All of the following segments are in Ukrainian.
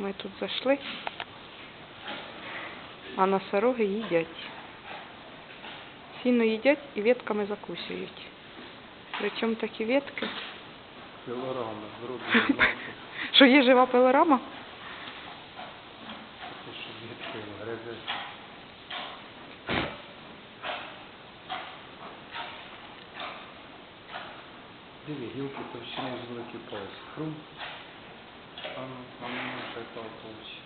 Ми тут зайшли, а носороги їдять. Сіно їдять і ветками закусують. Причому такі ветки, Пилорама, зроблена що є жива пилорама. Диви, гілки товщиною з великий палець. Хрум. А ну, а ну, ще того получи.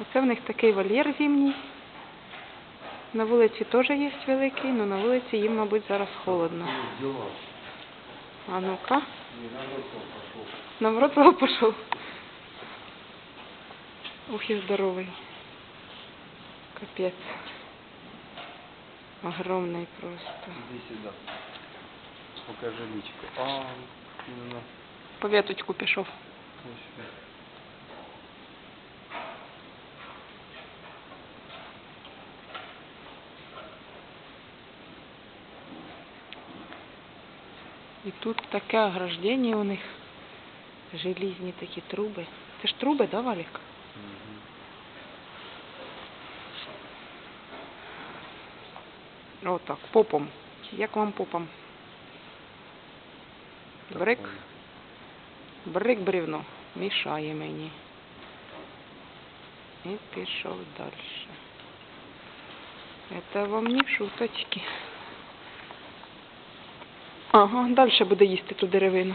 Оце в них такий вольєр зимній. На вулиці теж є великий, але на вулиці їм, мабуть, зараз холодно. А ну-ка, на Вроцлав пішов. Ух і здоровий. Капець. Огромний просто. Іди сюди. Покажи лічку. А. По веточку пішов. І тут таке ограждення у них. Желізні такі труби. Це ж труби, да, Валік? Мгм. Отак, попом. Як вам попом? Брик, брик бревно. Мішає мені. І пішов далі. Это вам не шуточки. Ага, далі буде їсти ту деревину.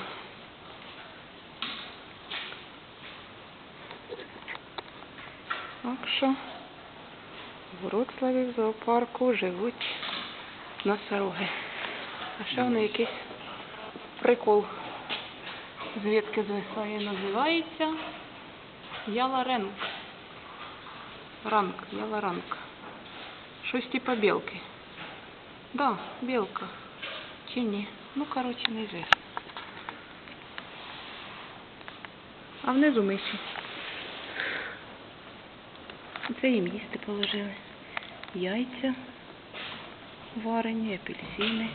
Так що в Вроцлаві в зоопарку живуть носороги. А ще вони якийсь прикол. Звідки звисає називається Яларенк. Ранк, Яларанк. Щось типа білки. Да, білка. Чи ні? Ну, коротше, не йде. А внизу миші. Це їм їсти положили. Яйця варені, апельсини.